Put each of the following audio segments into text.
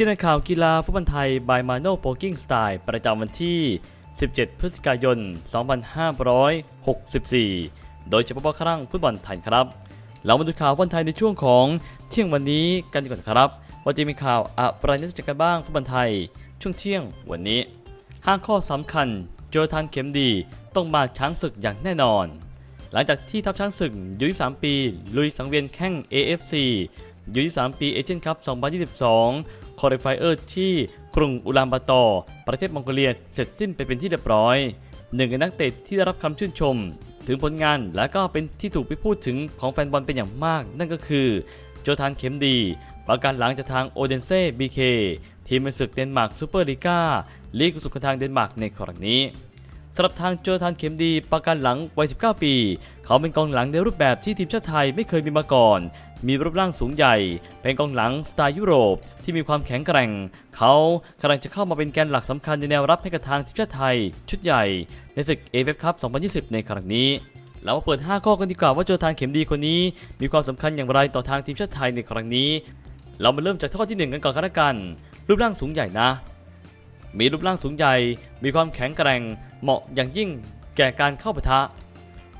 ที่ในข่าวกีฬาฟุตบอลไทย by Mano Poking Style ประจำวันที่ 17 พฤศจิกายน 2564 โดยเฉพาะครั้งฟุตบอลไทยครับ เรามาดูข่าวฟุตบอลไทยในช่วงของเที่ยงวันนี้กันกว่าครับว่าจะมีข่าวอะไรน่าสนใจกันบ้างฟุตบอลไทย ช่วงเที่ยงวันนี้ห้าข้อสำคัญโจทานเข็มดีต้องมาช้างศึกอย่างแน่นอน หลังจากที่ทัพช้างศึกอายุ23 ปี ลุยสังเวียนแข่ง AFC อายุ23 ปีเอเชียนคัพ2022 คอร์ไฟเออร์ที่กรุงอุลานบาตอร์ประเทศมองโกเลียเสร็จสิ้นไปเป็นที่เรียบร้อย หนึ่งในนักเตะที่ได้รับคำชื่นชม ถึงผลงานและก็เป็นที่ถูกไปพูดถึงของแฟนบอลเป็นอย่างมาก นั่นก็คือ โจทานเข็มดี ประกันหลังจากทางโอเดนเซ่บีเคทีมในศึกเดนมาร์กซูเปอร์ลีกาลีกสุดขทางเดนมาร์กในครั้งนี้สำหรับทางโจทานเข็มดีประกันหลังวัย 19 ปี เขาเป็นกองหลังในรูปแบบที่ทีมชาติไทยไม่เคยมีมาก่อน มีรูปร่างสูงใหญ่ เป็นกองหลังสไตล์ยุโรปที่มีความแข็งแกร่ง เขากำลังจะเข้ามาเป็นแกนหลักสำคัญในแนวรับให้กับทางทีมชาติไทย ชุดใหญ่ในศึกเอฟเอฟคัพ2020 ในครั้งนี้เรามาเปิด 5 ข้อกันดีกว่าว่าโจทานเข็มดีคนนี้ มีความสำคัญอย่างไรต่อทางทีมชาติไทยในครั้งนี้ เรามาเริ่มจากข้อที่ 1 กันก่อนกันละกัน รูปร่างสูงใหญ่นะ มีรูปร่างสูงใหญ่ มีความแข็งแกร่ง เหมาะอย่างยิ่งแก่การเข้าปะทะ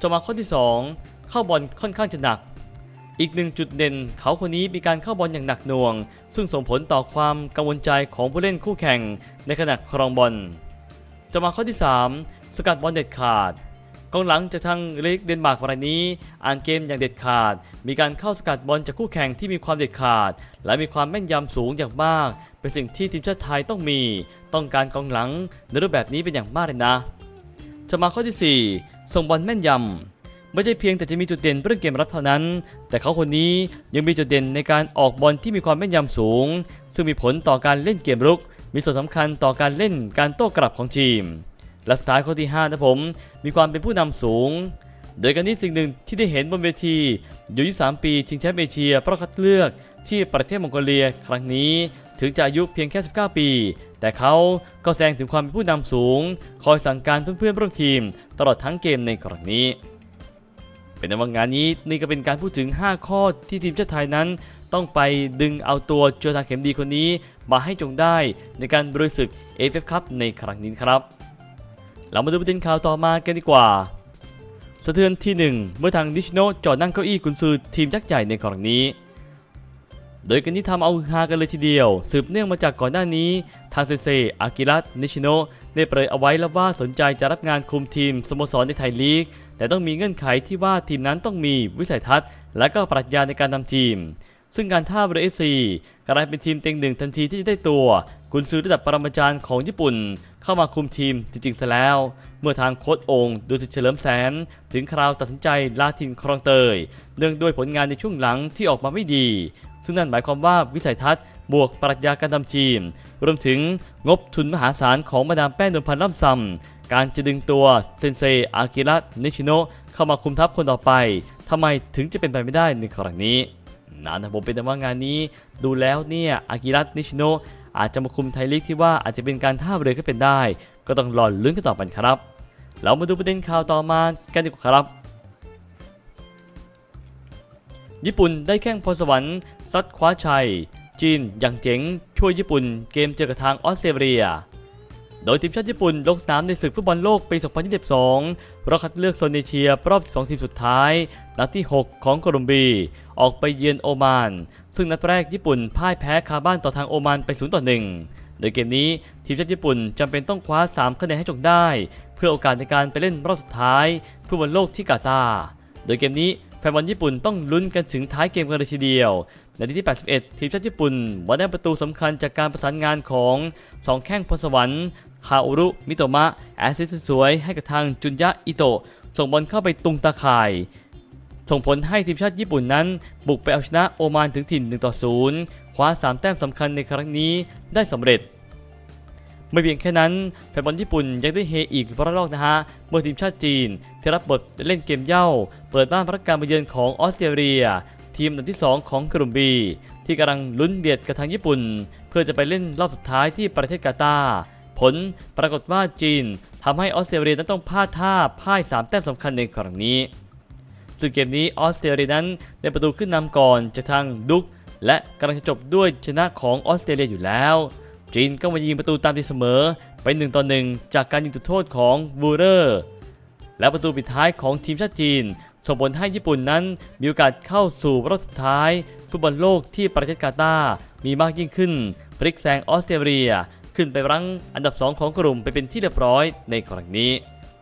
จะมาข้อที่ 2 เข้าบอลค่อนข้างจะหนัก อีกหนึ่งจุดเด่น เขาคนนี้มีการเข้าบอลอย่างหนักหน่วง ซึ่งส่งผลต่อความกังวลใจของผู้เล่นคู่แข่งในขณะครองบอลจะมาข้อที่ 3 สกัดบอลเด็ดขาดกองหลังจากทางเลีกเดนมาร์กรายนี้ อ่านเกมอย่างเด็ดขาด มีการเข้าสกัดบอลจากคู่แข่งที่มีความเด็ดขาด และมีความแม่นยำสูงอย่างมาก เป็นสิ่งที่ทีมชาติไทยต้องมี ต้องการกองหลังในรูปแบบนี้เป็นอย่างมากเลยนะจะมาข้อที่ 4 ส่งบอลแม่นยำ ไม่ใช่เพียงแต่จะมีจุดเด่นเรื่องเกมรับเท่านั้น แต่เขาคนนี้ยังมีจุดเด่นในการออกบอลที่มีความแม่นยำสูง ซึ่งมีผลต่อการเล่นเกมรุก มีส่วนสำคัญต่อการเล่นการโต้กลับของทีม และสุดท้ายข้อที่5นะผมมีความเป็นผู้นำสูง โดยการนี้สิ่งหนึ่งที่ได้เห็นบนเวทีอยู่ 23 ปีชิงแชมป์เอเชียเพราะคัดเลือกที่ประเทศมองโกเลียครั้งนี้ถึงจะอายุเพียงแค่ 19 ปี แต่เขาก็แสดงถึงความเป็นผู้นำสูง คอยสั่งการเพื่อนๆร่วมทีม ตลอดทั้งเกมในครั้งนี้ เป็นในว่างานนี้นี่ก็เป็นการพูดถึง 5 ข้อที่ทีมชาติไทยนั้น ต้องไปดึงเอาตัวโจทาเข็มดีคนนี้มาให้จงได้ในการบริสึก AFF Cup ในครั้งนี้ครับ เรามาดูประเด็นข่าวต่อมากันดีกว่าสะเทือนที่ 1 เมื่อทางนิชโนจอดนั่งเก้าอี้กุนซือทีมยักษ์ใหญ่ในครั้งนี้ โดยกันนี้ทำเอาฮากันเลยทีเดียว สืบเนื่องมาจากก่อนหน้านี้ ทางเซเซอากิระนิชโนได้เผยเอาไว้แล้วว่าสนใจจะรับงานคุมทีมสโมสรในไทยลีก แต่ต้องมีเงื่อนไขที่ว่าทีมนั้นต้องมีวิสัยทัศน์ และก็ปรัชญาในการทำทีม ซึ่งการท่าเรือเอซีกลายเป็นทีมเต็งหนึ่งทันทีที่จะได้ตัวกุนซือระดับปรมาจารย์ของญี่ปุ่น เข้ามาคุมทีมจริงๆซะแล้ว เมื่อทางโค้ชองค์ดูสิเฉลิมแสน ถึงคราวตัดสินใจลาทีมครองเตย เนื่องด้วยผลงานในช่วงหลังที่ออกมาไม่ดี ซึ่งนั่นหมายความว่าวิสัยทัศน์ บวกปรัชญาการทำทีม รวมถึงงบทุนมหาศาลของมาดามแป้งนวลพันธ์ล่ำซำ การจะดึงตัวเซนเซอากิระนิชิโนะเข้ามาคุมทัพคนต่อไปทำไมถึงจะเป็นไปไม่ได้ในครั้งนี้นั่นนะผมเป็นแต่ว่างานนี้ดูแล้วเนี่ยอากิระนิชิโนะอาจจะมาคุมไทยลีกที่ว่าอาจจะเป็นการท่าเรือก็เป็นได้ ก็ต้องรอลุ้นกันต่อไปครับ เรามาดูประเด็นข่าวต่อมากันดีกว่าครับ ญี่ปุ่นได้แข้งพรสวรรค์ซัดคว้าชัย จีนอย่างเจ๋งช่วยญี่ปุ่นเกมเจอกับทางออสเตรเลีย โดยทีมชาติญี่ปุ่นลงสนามในศึกฟุตบอลโลกปี 2022รอบคัดเลือกโซนเอเชียรอบ 12 ทีมสุดท้าย นัดที่ 6 ของโคลอมเบียออกไปเยือนโอมาน ซึ่งนัดแรกญี่ปุ่นพ่ายแพ้คาบ้านต่อทางโอมานไป 0 ต่อ 1 โดยเกมนี้ทีมชาติญี่ปุ่นจำเป็นต้องคว้า 3 คะแนนให้จงได้ เพื่อโอกาสในการไปเล่นรอบสุดท้ายฟุตบอลโลกที่กาตาร์ โดยเกมนี้แฟนบอลญี่ปุ่นต้องลุ้นกันถึงท้ายเกมกันเลยทีเดียว นนาทีที่ 81 ทีมชาติญี่ปุ่นมาได้ประตูสำคัญจากการประสานงานของ 2 แข้งพลสวรรค์ฮาอุรุ มิโตมะ แอสซิสสวยให้กับทางจุนยะอิโตะ ส่งบอลเข้าไปตุงตาข่าย ส่งผลให้ทีมชาติญี่ปุ่นนั้น บุกไปเอาชนะโอมานถึงถิ่น 1 ต่อ 0 คว้า 3 แต้มสำคัญในครั้งนี้ได้สำเร็จ ไม่เพียงแค่นั้นแฟนบอลญี่ปุ่นยังได้เฮอีกระลอกนะฮะ เมื่อทีมชาติจีนที่รับบทเล่นเกมเย้าเปิดบ้านรับการมาเยือนของออสเตรเลีย ทีมอันดับที่ 2 ของกลุ่มบีที่กำลังลุ้นเบียดกับทางญี่ปุ่น เพื่อจะไปเล่นรอบสุดท้ายที่ประเทศกาตาร์ผลปรากฏว่าจีนทำให้ออสเตรเลียนั้นต้องพลาดท่าพ่าย 3 แต้มสำคัญในครั้งนี้ซึ่งเกมนี้ออสเตรเลียนั้นได้ประตูขึ้นนำก่อนจากทางดุกและกำลังจะจบด้วยชนะของออสเตรเลียอยู่แล้ว จีนก็มายิงประตูตามตีเสมอไป1ต่อ1จากการยิงจุดโทษของวูเรอร์ และประตูปิดท้ายของทีมชาติจีน ส่งผลให้ญี่ปุ่นนั้นมีโอกาสเข้าสู่รอบสุดท้ายฟุตบอลโลกที่ประเทศกาตาร์มีมากยิ่งขึ้น พลิกแซงออสเตรเลีย ขึ้นไปรั้งอันดับ 2 ของกลุ่มไปเป็นที่เรียบร้อยในครั้งนี้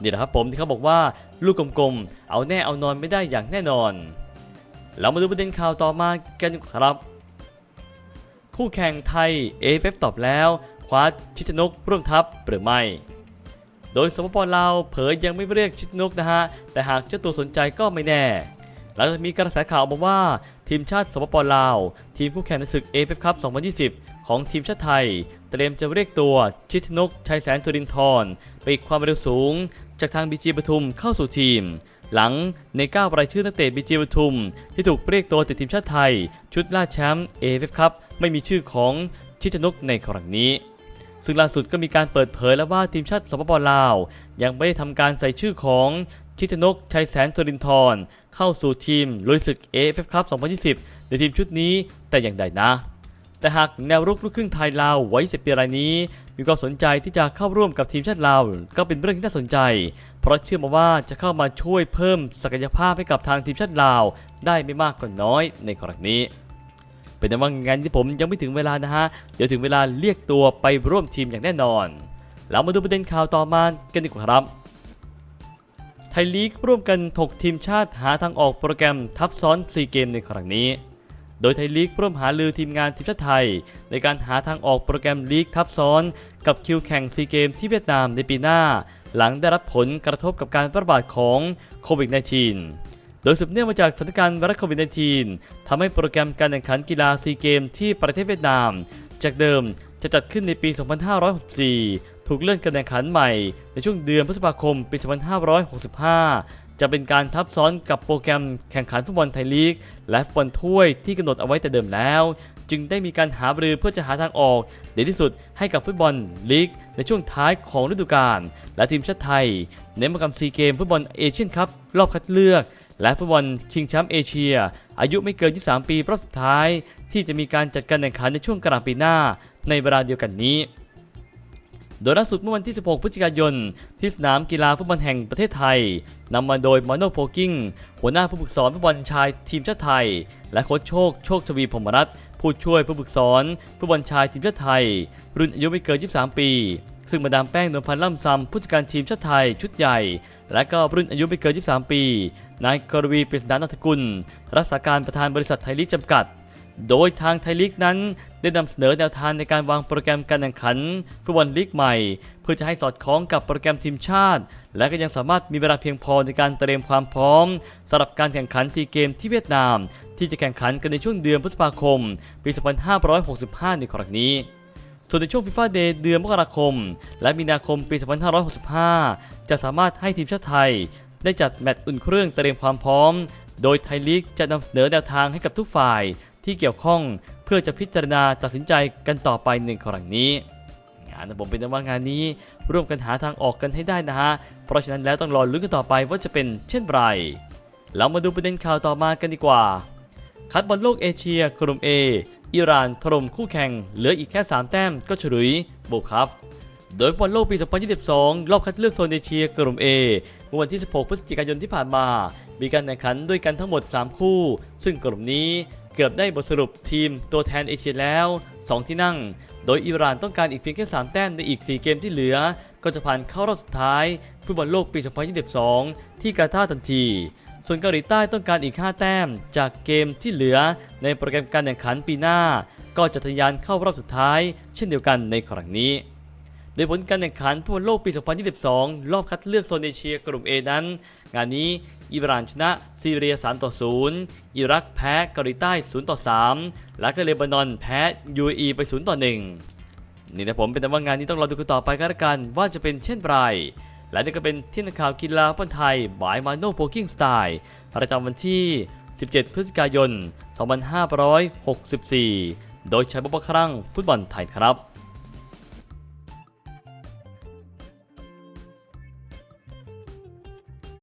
นี่แหละครับผมที่เขาบอกว่าลูกกลมๆ เอาแน่เอานอนไม่ได้อย่างแน่นอน เรามาดูประเด็นข่าวต่อมากันครับ คู่แข่งไทย AFF ตอบแล้ว คว้าชิชนกร่วมทัพหรือไม่ โดยสปปลาวเผยยังไม่เรียกชิดนกนะฮะ แต่หากเจ้าตัวสนใจก็ไม่แน่ หลังจากมีกระแสข่าวออกมาว่า ทีมชาติสปปลาว ทีมคู่แข่งในศึก AFF Cup 2020 ของทีมชาติไทย เตรียมจะเรียกตัวชิดนกชัยแสนสุรินทร์ไปอีกความเร็วสูง จากทางบีจีปทุมเข้าสู่ทีม หลังในก้าวรายชื่อนักเตะบีจีปทุม ที่ถูกเรียกตัวติดทีมชาติไทย ชุดล่าแชมป์ AFF Cup ไม่มีชื่อของชิดนกในครั้งนี้ ซึ่งล่าสุดก็มีการเปิดเผยแล้วว่าทีมชาติสปปลาว ยังไม่ได้ทำการใส่ชื่อของชิชนกชัยแสนสรินทร์เข้าสู่ทีมลุยศึก AFF Cup 2020 ในทีมชุดนี้แต่อย่างใดนะแต่หากแนวรุกลูกครึ่งไทยลาวไว้10ปีรายนี้ มีความสนใจที่จะเข้าร่วมกับทีมชาติลาวก็เป็นเรื่องที่น่าสนใจ เพราะเชื่อมาว่าจะเข้ามาช่วยเพิ่มศักยภาพให้กับทางทีมชาติลาว ได้ไม่มากก็น้อยในครั้งนี้ เป็นแต่ว่างานที่ผมยังไม่ถึงเวลานะฮะ เดี๋ยวถึงเวลาเรียกตัวไปร่วมทีมอย่างแน่นอน เรามาดูประเด็นข่าวต่อมากันดีกว่าครับ ไทยลีกร่วมกันถกทีมชาติหาทางออกโปรแกรมทับซ้อน4เกมในครั้งนี้ โดยไทยลีกร่วมหาลือทีมงานทีมชาติไทย ในการหาทางออกโปรแกรมลีกทับซ้อน กับคิวแข่งซีเกมที่เวียดนามในปีหน้า หลังได้รับผลกระทบกับการระบาดของโควิด -19 โดยสืบเนื่องมาจากสถานการณ์ไวรัสโควิด -19 ทำให้โปรแกรมการแข่งขันกีฬาซีเกมที่ประเทศเวียดนาม จากเดิมจะจัดขึ้นในปี 2564 ถูกเลื่อนการแข่งขันใหม่ ในช่วงเดือนพฤษภาคมปี 2565 จะเป็นการทับซ้อนกับโปรแกรมแข่งขันฟุตบอลไทยลีก และฟุตบอลถ้วยที่กำหนดเอาไว้แต่เดิมแล้ว จึงได้มีการหาบรือเพื่อจะหาทางออกเด็ดที่สุดให้กับฟุตบอลลีก ในช่วงท้ายของฤดูกาลและทีมชาติไทยเน้นโปรแกรมซีเกมฟุตบอลเอเชียนคัพรอบคัดเลือก และฟุตบอลชิงแชมป์เอเชีย อายุไม่เกิน 23 ปีรอบสุดท้าย ที่จะมีการจัดการแข่งขันในช่วงกลางปีหน้า ในเวลาเดียวกันนี้ โดยล่าสุดเมื่อวันที่ 16 พฤศจิกายน ที่สนามกีฬาฟุตบอลแห่งประเทศไทยนำมาโดยมาโนโพกิ้งหัวหน้าผู้ฝึกสอนฟุตบอลชายทีมชาติไทย และโค้ชโชคโชคทวีพรหมรัตน์ผู้ช่วยผู้ฝึกสอนฟุตบอลชายทีมชาติไทย รุ่นอายุไม่เกิน 23 ปี ซึ่งมาดามแป้งนวลพันธ์ล่ำซำผู้จัดการทีมชาติไทยชุดใหญ่ และก็รุ่นอายุไม่เกิน 23 ปี นายกรวีปริศนานัทกุล รักษาการประธานบริษัทไทยลีกจำกัด โดยทางไทยลีกนั้นได้นำเสนอแนวทางในการวางโปรแกรมการแข่งขันฟุตบอลลีกใหม่ เพื่อจะให้สอดคล้องกับโปรแกรมทีมชาติ และก็ยังสามารถมีเวลาเพียงพอในการเตรียมความพร้อมสำหรับการแข่งขันซีเกมที่เวียดนาม ที่จะแข่งขันกันในช่วงเดือนพฤษภาคม ปี 2565 ในครั้งนี้ ส่วนในช่วงฟีฟ่าเดย์เดือนมกราคม และมีนาคมปี 2565 จะสามารถให้ทีมชาติไทย ได้จัดแมตช์อุ่นเครื่องเตรียมความพร้อม โดยไทยลีกจะนำเสนอแนวทางให้กับทุกฝ่ายที่เกี่ยวข้องเพื่อจะพิจารณาตัดสินใจกันต่อไปในครั้งนี้งานผมเป็นว่างานนี้ ร่วมกันหาทางออกกันให้ได้นะฮะ เพราะฉะนั้นแล้วต้องรอลุ้นกันต่อไปว่าจะเป็นเช่นไร เรามาดูประเด็นข่าวต่อมากันดีกว่า คัดบอลโลกเอเชียกลุ่ม A อิหร่านถล่มคู่แข่งเหลืออีกแค่ 3 แต้มก็ฉลุยโบกครับ โดยฟุตบอลโลกปี 2022 รอบคัดเลือกโซนเอเชียกลุ่ม A เมื่อวันที่ 16 พฤศจิกายนที่ผ่านมา มีการแข่งขันด้วยกันทั้งหมด 3 คู่ ซึ่งกลุ่มนี้เกือบได้บทสรุปทีมตัวแทนเอเชียแล้ว 2 ที่นั่ง โดยอิหร่านต้องการอีกเพียงแค่ 3 แต้มในอีก 4 เกมที่เหลือ ก็จะผ่านเข้ารอบสุดท้ายฟุตบอลโลกปี 2022 ที่กาตาร์ทันที ส่วนเกาหลีใต้ต้องการอีก 5 แต้ม จากเกมที่เหลือในโปรแกรมการแข่งขันปีหน้า ก็จะทะยานเข้ารอบสุดท้าย เช่นเดียวกันในครั้งนี้ โดยผลการแข่งขันฟุตบอลโลกปี 2022 รอบคัดเลือกโซนเอเชียกลุ่ม A นั้น งานนี้อิหร่านชนะซีเรีย 3 ต่อ 0 อิรักแพ้เกาหลีใต้ 0 ต่อ 3 และก็เลบานอนแพ้ UAE ไป 0 ต่อ 1 นี่นะผมเป็นแต่ว่างานนี้ต้องรอดูกันต่อไปกันละกันว่าจะเป็นเช่นไร และนี่ก็เป็นที่นักข่าวกีฬาพันไทยบายมาโนโพกิ้งสไตล์ประจำวันที่ 17 พฤศจิกายน 2564 โดยใช้บปครั้งฟุตบอลไทยครับ